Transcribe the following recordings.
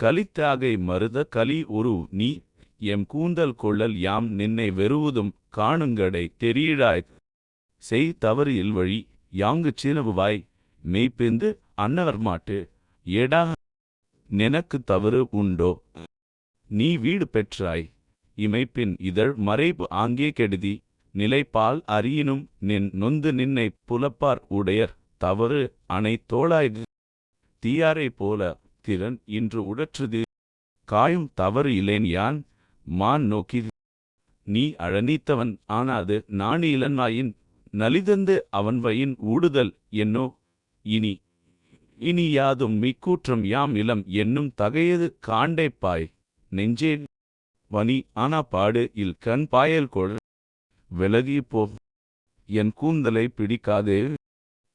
கலித்தாகை மருத கலி உரு நீ எம் கூந்தல் கொள்ளல் யாம் நின்னை வெறுவதும் காணுங்கடை தெரியிடாய். செய் தவறு இல்வழி யாங்கு சினவுவாய் மெய்ப்பிந்து அன்னவர் மாட்டு ஏடா நினக்கு தவறு உண்டோ? நீ வீடு பெற்றாய் இமைப்பின் இதழ் மறைப்பு ஆங்கே கெடுதி நிலைப்பால் அறியினும் நின் நொந்து நின்னை புலப்பார் உடையர் தவறு அணை தோளாய் தீயாரை போல திறன் இன்று உடற்றது. காயும் தவறு இலேன் யான் மான் நோக்கி நீ அழநீத்தவன் ஆனாது நாணி இளன்வாயின் நலிதந்து அவன் வயின் ஊடுதல் என்னோ? இனி இனி யாதும் மிக்கூற்றம் யாம் இளம் என்னும் தகையது காண்டைப்பாய் நெஞ்சே வனி ஆனா பாடு இல் கண் பாயல் கொள் விலகி போ. என் கூந்தலை பிடிக்காதே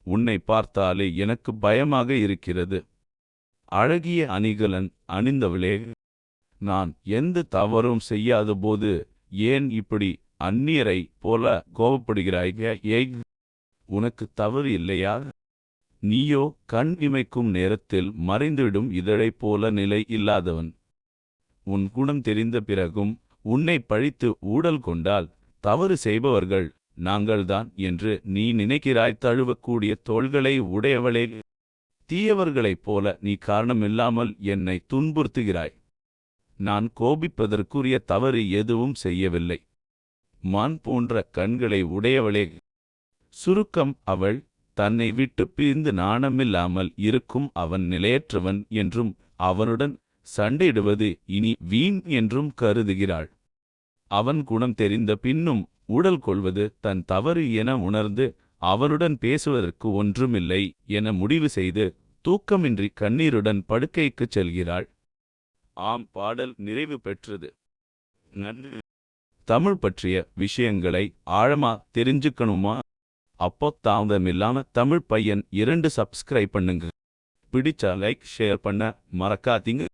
உன்னை பார்த்தாலே எனக்கு பயமாக இருக்கிறது. அழகிய அணிகலன் அணிந்தவளே நான் எந்த தவறும் செய்யாதபோது ஏன் இப்படி அந்நியரை போல கோபப்படுகிறாய்? ஏய் உனக்கு தவறு இல்லையா? நீயோ கண் இமைக்கும் நேரத்தில் மறைந்துவிடும் இதழைப் போல நிலை இல்லாதவன். உன் குணம் தெரிந்த பிறகும் உன்னை பழித்து ஊடல் கொண்டால் தவறு செய்பவர்கள் நாங்கள்தான் என்று நீ நினைக்கிறாய் தழுவக்கூடிய தோள்களை உடையவளே. தீயவர்களைப் போல நீ காரணமில்லாமல் என்னை துன்புறுத்துகிறாய். நான் கோபிப்பதற்குரிய தவறு எதுவும் செய்யவில்லை. மான் போன்ற கண்களை உடையவளே. சுருக்கம் அவள் தன்னை விட்டு பிரிந்து நாணமில்லாமல் இருக்கும் அவன் நிலையற்றவன் என்றும் அவனுடன் சண்டையிடுவது இனி வீண் என்றும் கருதுகிறாள். அவன் குணம் தெரிந்த பின்னும் உடல் கொள்வது தன் தவறு என உணர்ந்து அவனுடன் பேசுவதற்கு ஒன்றுமில்லை என முடிவு செய்து தூக்கமின்றி கண்ணீருடன் படுக்கைக்குச் செல்கிறாள். ஆம் பாடல் நிறைவு பெற்றது. நன்றி. தமிழ் பற்றிய விஷயங்களை ஆழமா தெரிஞ்சுக்கணுமா? அப்போ தாமதமில்லாம தமிழ் பையன் இரண்டு சப்ஸ்கிரைப் பண்ணுங்க. பிடிச்சா லைக் ஷேர் பண்ண மறக்காதீங்க.